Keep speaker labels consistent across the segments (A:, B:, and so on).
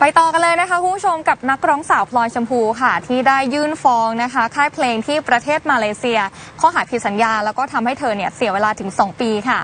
A: ไปต่อกันเลยนะคะคุณผู้ชมกับนักร้องสาวพลอยชมพูค่ะ ที่ได้ยื่นฟ้องนะคะ ค่ายเพลงที่ประเทศมาเลเซีย ข้อหาผิดสัญญา แล้วก็ทำให้เธอเนี่ยเสียเวลาถึง 2 ปีค่ะ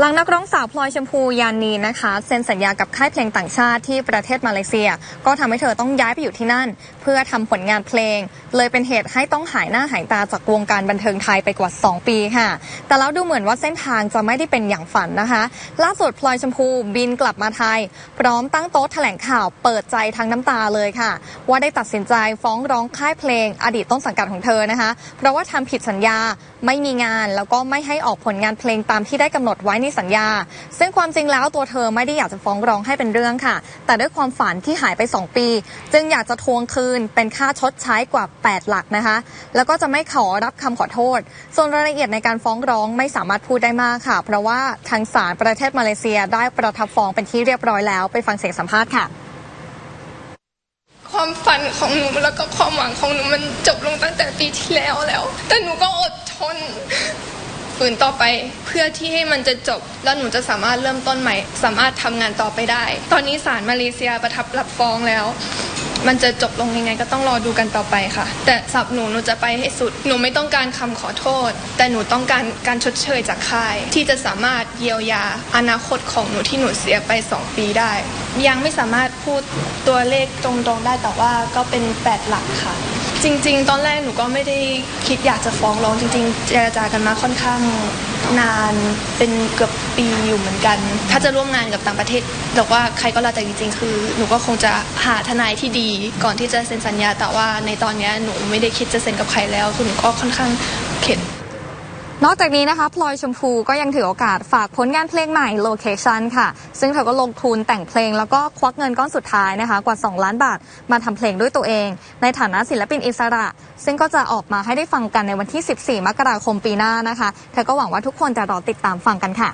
A: หลังนักร้องสาวพลอยชมพูยานีนะคะ เซ็นสัญญากับค่ายเพลงต่างชาติที่ประเทศมาเลเซีย ก็ทำให้เธอต้องย้ายไปอยู่ที่นั่น เพื่อทำผลงานเพลง เลยเป็นเหตุให้ต้องหายหน้าหายตาจากวงการบันเทิงไทยไปกว่า 2 ปีค่ะ แต่แล้วดูเหมือนว่าเส้นทางจะไม่ได้เป็นอย่างฝันนะคะ ล่าสุดพลอยชมพูบินกลับมาไทย พร้อมตั้งโต๊ะแถลงข่าวเปิดใจทั้งน้ำตาเลยค่ะ ว่าได้ตัดสินใจฟ้องร้องค่ายเพลง อดีตต้นสังกัดของเธอนะคะ เพราะว่าทำผิดสัญญาไม่มีงานแล้วก็ไม่ให้ออกผลงานเพลงตามที่ได้กำหนดไว้นสัญญา ซึ่งความจริงแล้วตัวเธอไม่ได้อยากจะฟ้องร้องให้เป็นเรื่องค่ะ แต่ด้วยความฝันที่หายไป 2 ปี จึงอยากจะทวงคืนเป็นค่าชดใช้กว่า 8 หลักนะคะ แล้วก็จะไม่ขอรับคำขอโทษ ส่วนรายละเอียดในการฟ้องร้องไม่สามารถพูดได้มากค่ะ เพราะว่าทางศาลประเทศมาเลเซียได้ประทับฟ้องเป็นที่เรียบร้อยแล้วไปฟังเสียงสัมภาษณ์ค่ะ
B: ความฝันของหนูแล้วก็ความหวังของหนูมันจบลงตั้งแต่ปีที่แล้วแล้ว แต่หนูก็อดทน ฝืนต่อไปเพื่อที่ให้มันจะจบ แล้วหนูจะสามารถเริ่มต้นใหม่ สามารถทำงานต่อไปได้ ตอนนี้ศาลมาเลเซียประทับรับฟ้องแล้ว มันจะจบลงยังไงก็ต้องรอดูกันต่อไปค่ะ แต่สับหนูหนูจะไปให้สุด หนูไม่ต้องการคำขอโทษ แต่หนูต้องการการชดเชยจากค่าย ที่จะสามารถเยียวยาอนาคตของหนูที่หนูเสียไป 2 ปีได้ ยังไม่สามารถพูดตัวเลขตรงๆได้แต่ว่าก็เป็น 8 หลักค่ะ จริง ๆ ตอนแรกหนูก็ไม่ได้คิดอยากจะฟ้องร้องจริง ๆ เจรจากันมาค่อนข้างนานเป็นเกือบปีอยู่เหมือนกัน ถ้าจะร่วมงานกับต่างประเทศแต่ว่าใครก็แล้วแต่จริง ๆ คือ หนูก็คงจะหาทนายที่ดี ก่อนที่จะเซ็นสัญญา แต่ว่าในตอนเนี้ยหนูไม่ได้คิดจะเซ็นกับใครแล้วคือหนูก็ค่อนข้างเข็ด
A: นอกจากนี้นะคะพลอยชมพูก็ยังถือโอกาสฝากผลงานเพลงใหม่ Location ค่ะ ซึ่งเธอก็ลงทุนแต่งเพลงแล้วก็ควักเงินก้อนสุดท้ายนะคะกว่า 2 ล้านบาทมาทำเพลงด้วยตัวเอง ในฐานะศิลปินอิสระ ซึ่งก็จะออกมาให้ได้ฟังกันในวันที่ 14 มกราคมปีหน้านะคะ เธอก็หวังว่าทุกคนจะรอติดตามฟังกันค่ะ